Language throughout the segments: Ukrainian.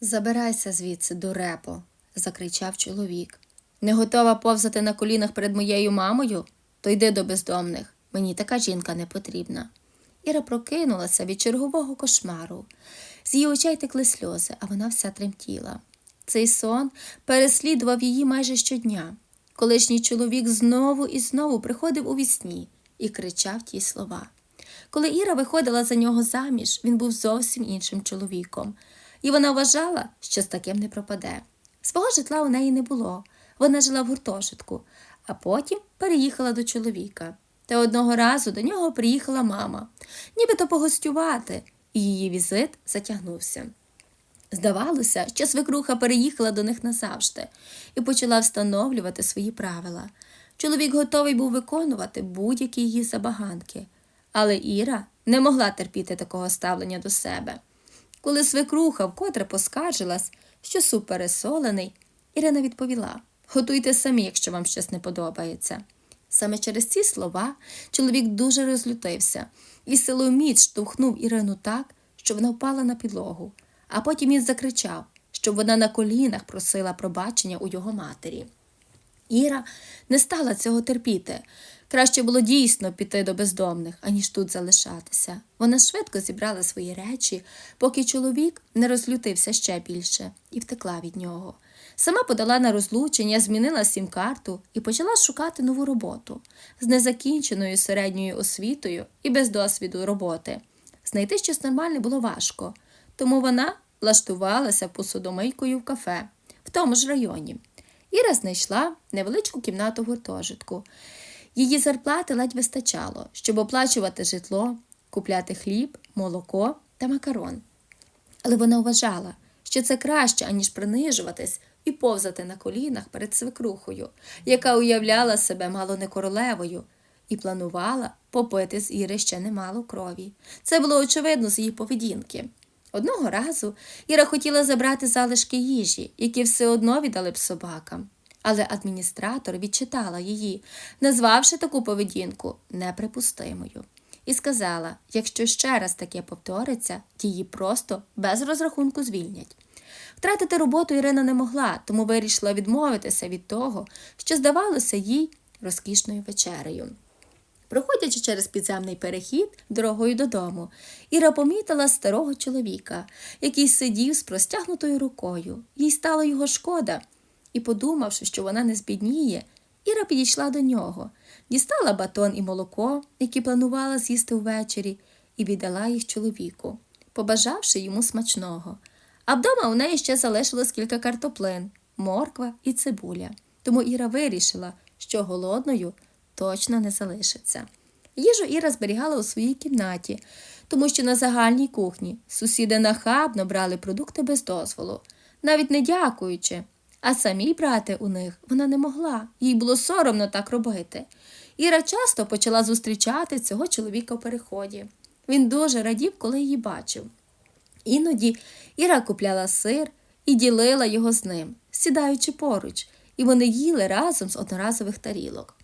Забирайся звідси, дурепо, закричав чоловік. Не готова повзати на колінах перед моєю мамою? То йди до бездомних. Мені така жінка не потрібна. Іра прокинулася від чергового кошмару. З її очей текли сльози, а вона вся тремтіла. Цей сон переслідував її майже щодня. Колишній чоловік знову і знову приходив у вісні і кричав ті слова. Коли Іра виходила за нього заміж, він був зовсім іншим чоловіком, і вона вважала, що з таким не пропаде. Свого житла у неї не було. Вона жила в гуртожитку, а потім переїхала до чоловіка. Та одного разу до нього приїхала мама, нібито погостювати, і її візит затягнувся. Здавалося, що свекруха переїхала до них назавжди і почала встановлювати свої правила. Чоловік готовий був виконувати будь-які її забаганки, але Іра не могла терпіти такого ставлення до себе. Коли свекруха вкотре поскаржилась, що суп пересолений, Ірина відповіла готуйте самі, якщо вам щось не подобається. Саме через ці слова чоловік дуже розлютився і силою міць штовхнув Ірину так, що вона впала на підлогу, а потім він закричав, щоб вона на колінах просила пробачення у його матері. Іра не стала цього терпіти. Краще було дійсно піти до бездомних, аніж тут залишатися. Вона швидко зібрала свої речі, поки чоловік не розлютився ще більше і втекла від нього. Сама подала на розлучення, змінила сім-карту і почала шукати нову роботу з незакінченою середньою освітою і без досвіду роботи. Знайти щось нормальне було важко, тому вона влаштувалася посудомийкою в кафе в тому ж районі. Іра знайшла невеличку кімнату в гуртожитку. Її зарплати ледь вистачало, щоб оплачувати житло, купляти хліб, молоко та макарон. Але вона вважала, що це краще, аніж принижуватись і повзати на колінах перед свекрухою, яка уявляла себе мало не королевою, і планувала попити з Іри ще немало крові. Це було очевидно з її поведінки. Одного разу Іра хотіла забрати залишки їжі, які все одно віддали б собакам. Але адміністратор відчитала її, назвавши таку поведінку неприпустимою, і сказала: якщо ще раз таке повториться, її просто без розрахунку звільнять. Втратити роботу Ірина не могла, тому вирішила відмовитися від того, що здавалося їй розкішною вечерею. Проходячи через підземний перехід дорогою додому, Іра помітила старого чоловіка, який сидів з простягнутою рукою. Їй стало його шкода, і, подумавши, що вона не збідніє, Іра підійшла до нього, дістала батон і молоко, які планувала з'їсти ввечері, і віддала їх чоловіку, побажавши йому смачного. А вдома у неї ще залишилось кілька картоплин, морква і цибуля. Тому Іра вирішила, що голодною точно не залишиться. Їжу Іра зберігала у своїй кімнаті, тому що на загальній кухні сусіди нахабно брали продукти без дозволу, навіть не дякуючи. А самій брати у них вона не могла, їй було соромно так робити. Іра часто почала зустрічати цього чоловіка в переході. Він дуже радів, коли її бачив. Іноді Іра купляла сир і ділила його з ним, сідаючи поруч, і вони їли разом з одноразових тарілок.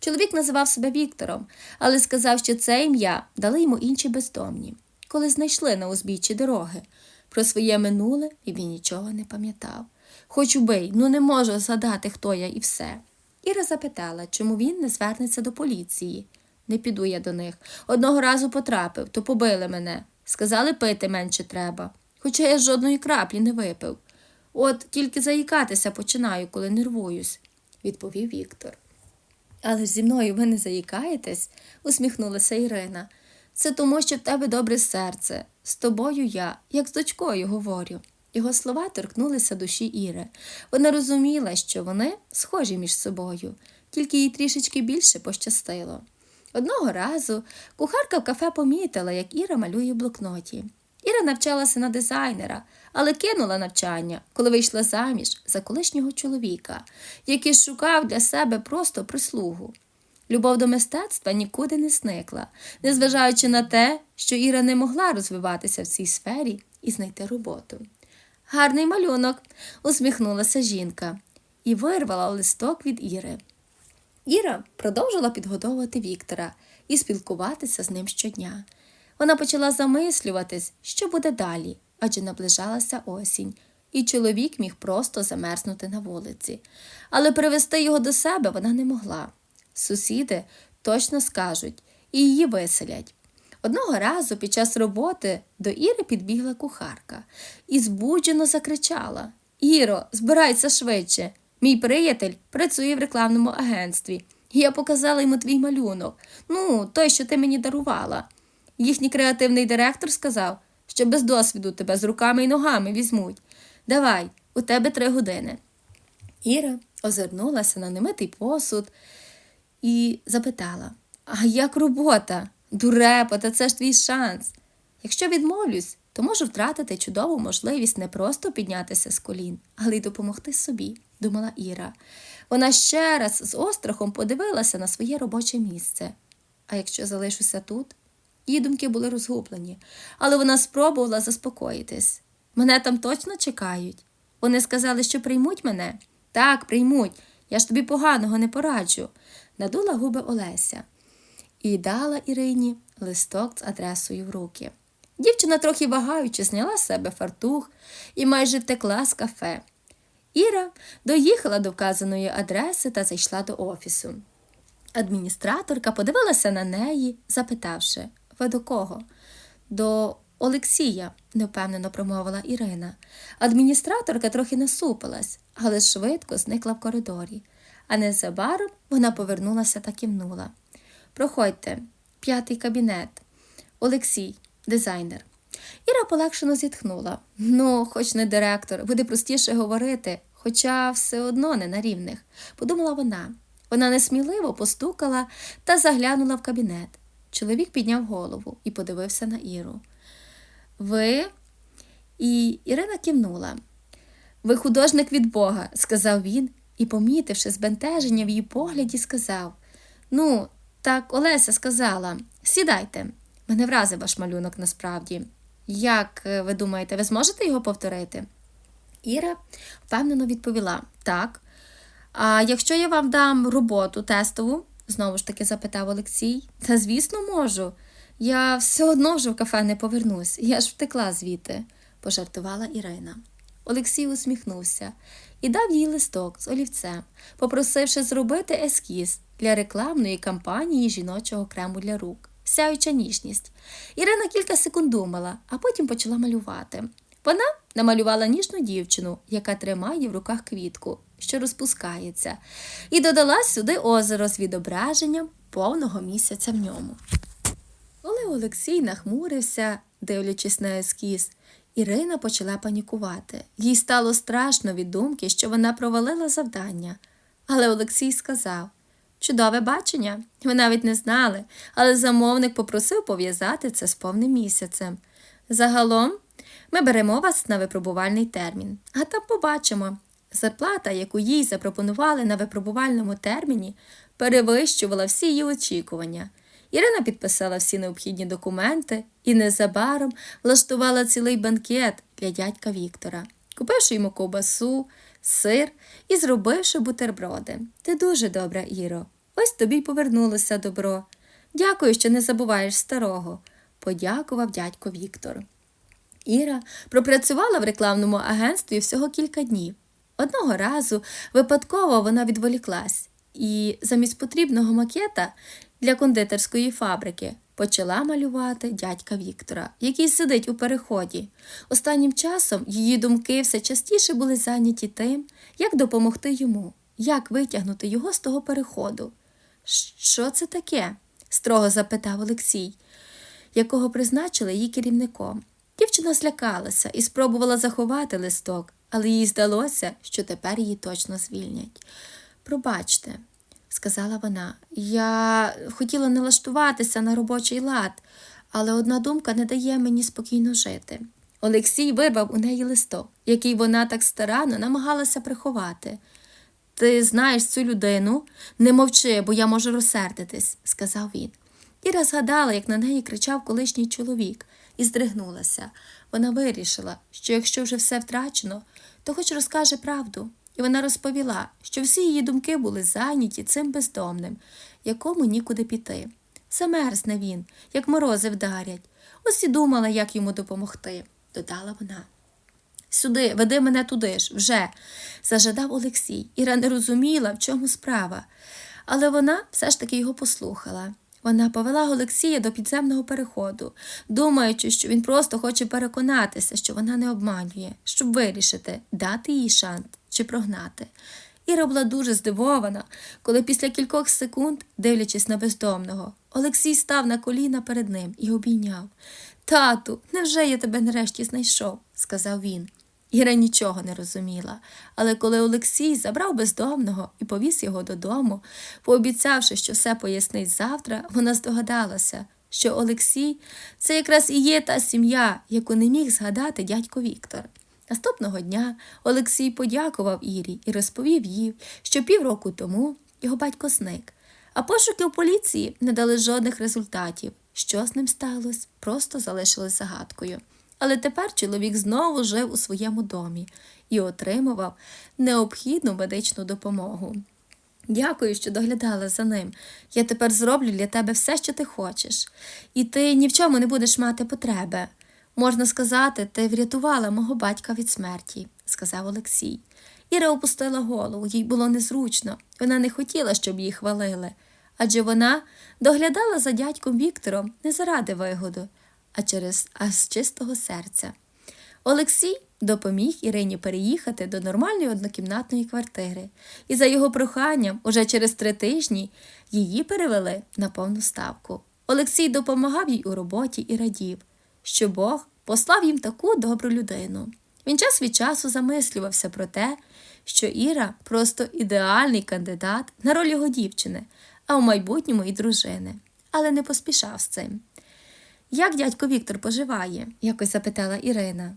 Чоловік називав себе Віктором, але сказав, що це ім'я дали йому інші бездомні, коли знайшли на узбіччі дороги. Про своє минуле він нічого не пам'ятав. Хоч убий, ну не можу згадати, хто я і все. Іра запитала, чому він не звернеться до поліції. Не піду я до них. Одного разу потрапив, то побили мене. Сказали, пити менше треба. Хоча я жодної краплі не випив. От тільки заїкатися починаю, коли нервуюсь, відповів Віктор. Але зі мною ви не заїкаєтесь, усміхнулася Ірина. Це тому, що в тебе добре серце. З тобою я, як з дочкою, говорю. Його слова торкнулися душі Іри. Вона розуміла, що вони схожі між собою, тільки їй трішечки більше пощастило. Одного разу кухарка в кафе помітила, як Іра малює в блокноті. Іра навчалася на дизайнера, але кинула навчання, коли вийшла заміж за колишнього чоловіка, який шукав для себе просто прислугу. Любов до мистецтва нікуди не зникла, незважаючи на те, що Іра не могла розвиватися в цій сфері і знайти роботу. Гарний малюнок, усміхнулася жінка і вирвала листок від Іри. Іра продовжила підгодовувати Віктора і спілкуватися з ним щодня. Вона почала замислюватись, що буде далі, адже наближалася осінь, і чоловік міг просто замерзнути на вулиці. Але привезти його до себе вона не могла. Сусіди точно скажуть і її виселять. Одного разу під час роботи до Іри підбігла кухарка і збуджено закричала Іро, збирайся швидше. Мій приятель працює в рекламному агентстві. Я показала йому твій малюнок. Ну, той, що ти мені дарувала. Їхній креативний директор сказав, що без досвіду тебе з руками і ногами візьмуть. Давай, у тебе три години. Іра озирнулася на немитий посуд і запитала: А як робота? Дурепа, та це ж твій шанс. Якщо відмовлюсь, то можу втратити чудову можливість не просто піднятися з колін, але й допомогти собі, думала Іра. Вона ще раз з острахом подивилася на своє робоче місце. А якщо залишуся тут? Її думки були розгублені, але вона спробувала заспокоїтись. Мене там точно чекають. Вони сказали, що приймуть мене. Так, приймуть. Я ж тобі поганого не пораджу, надула губи Олеся і дала Ірині листок з адресою в руки. Дівчина, трохи вагаючи, зняла з себе фартух і майже втекла з кафе. Іра доїхала до вказаної адреси та зайшла до офісу. Адміністраторка подивилася на неї, запитавши Ви до кого? До Олексія, невпевнено промовила Ірина. Адміністраторка трохи насупилась, але швидко зникла в коридорі, а незабаром вона повернулася та кивнула. Проходьте, п'ятий кабінет. Олексій, дизайнер. Іра полегшено зітхнула. Ну, хоч не директор, буде простіше говорити, хоча все одно не на рівних, подумала вона. Вона несміливо постукала та заглянула в кабінет. Чоловік підняв голову і подивився на Іру. Ви? І Ірина кивнула. Ви художник від Бога, сказав він і, помітивши збентеження в її погляді, сказав Ну, так Олеся сказала, сідайте. Мене вразив ваш малюнок насправді. Як е, ви думаєте, ви зможете його повторити? Іра впевнено відповіла так. А якщо я вам дам роботу тестову, знову ж таки запитав Олексій, та звісно, можу. Я все одно вже в кафе не повернусь, я ж втекла звідти, пожартувала Ірина. Олексій усміхнувся і дав їй листок з олівцем, попросивши зробити ескіз для рекламної кампанії жіночого крему для рук. Сяюча ніжність. Ірина кілька секунд думала, а потім почала малювати. Вона намалювала ніжну дівчину, яка тримає в руках квітку, що розпускається, і додала сюди озеро з відображенням повного місяця в ньому. Коли Олексій нахмурився, дивлячись на ескіз, Ірина почала панікувати. Їй стало страшно від думки, що вона провалила завдання. Але Олексій сказав чудове бачення. Ви навіть не знали, але замовник попросив пов'язати це з повним місяцем. Загалом ми беремо вас на випробувальний термін, а там побачимо. Зарплата, яку їй запропонували на випробувальному терміні, перевищувала всі її очікування. Ірина підписала всі необхідні документи і незабаром влаштувала цілий банкет для дядька Віктора, купивши йому ковбасу, сир і зробивши бутерброди. Ти дуже добра, Іро. Ось тобі й повернулося добро. Дякую, що не забуваєш старого, подякував дядько Віктор. Іра пропрацювала в рекламному агентстві всього кілька днів. Одного разу випадково вона відволіклась і замість потрібного макета для кондитерської фабрики почала малювати дядька Віктора, який сидить у переході. Останнім часом її думки все частіше були зайняті тим, як допомогти йому, як витягнути його з того переходу. Що це таке? строго запитав Олексій, якого призначили її керівником. Дівчина злякалася і спробувала заховати листок, але їй здалося, що тепер її точно звільнять. Пробачте, сказала вона, я хотіла налаштуватися на робочий лад, але одна думка не дає мені спокійно жити. Олексій вирвав у неї листок, який вона так старанно намагалася приховати. Ти знаєш цю людину? Не мовчи, бо я можу розсердитись, сказав він. Іра згадала, як на неї кричав колишній чоловік, і здригнулася. Вона вирішила, що якщо вже все втрачено, то хоч розкаже правду. І вона розповіла, що всі її думки були зайняті цим бездомним, якому нікуди піти. Замерзне він, як морози вдарять. Ось і думала, як йому допомогти, додала вона. Сюди, веди мене туди ж, вже. зажадав Олексій. Іра не розуміла, в чому справа. Але вона все ж таки його послухала. Вона повела Олексія до підземного переходу, думаючи, що він просто хоче переконатися, що вона не обманює, щоб вирішити, дати їй шанс чи прогнати. Іра була дуже здивована, коли після кількох секунд, дивлячись на бездомного, Олексій став на коліна перед ним і обійняв. Тату, невже я тебе нарешті знайшов? сказав він. Іра нічого не розуміла, але коли Олексій забрав бездомного і повіз його додому, пообіцявши, що все пояснить завтра, вона здогадалася, що Олексій це якраз і є та сім'я, яку не міг згадати дядько Віктор. Наступного дня Олексій подякував Ірі і розповів їй, що півроку тому його батько зник, а пошуки в поліції не дали жодних результатів. Що з ним сталося, просто залишилось загадкою. Але тепер чоловік знову жив у своєму домі і отримував необхідну медичну допомогу. Дякую, що доглядала за ним. Я тепер зроблю для тебе все, що ти хочеш, і ти ні в чому не будеш мати потреби. Можна сказати, ти врятувала мого батька від смерті, сказав Олексій. Іра опустила голову, їй було незручно. Вона не хотіла, щоб її хвалили, адже вона доглядала за дядьком Віктором не заради вигоду, а через а з чистого серця. Олексій допоміг Ірині переїхати до нормальної однокімнатної квартири, і за його проханням, уже через три тижні, її перевели на повну ставку. Олексій допомагав їй у роботі і радів, що Бог послав їм таку добру людину. Він час від часу замислювався про те, що Іра просто ідеальний кандидат на роль його дівчини, а в майбутньому і дружини, але не поспішав з цим. Як дядько Віктор поживає? якось запитала Ірина.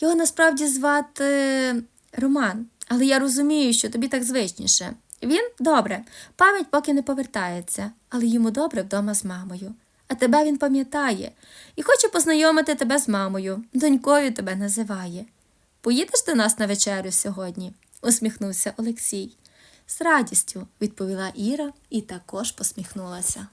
Його насправді звати е, Роман, але я розумію, що тобі так звичніше. Він добре, пам'ять поки не повертається, але йому добре вдома з мамою. А тебе він пам'ятає і хоче познайомити тебе з мамою, донькою тебе називає. Поїдеш до нас на вечерю сьогодні? усміхнувся Олексій. З радістю, відповіла Іра і також посміхнулася.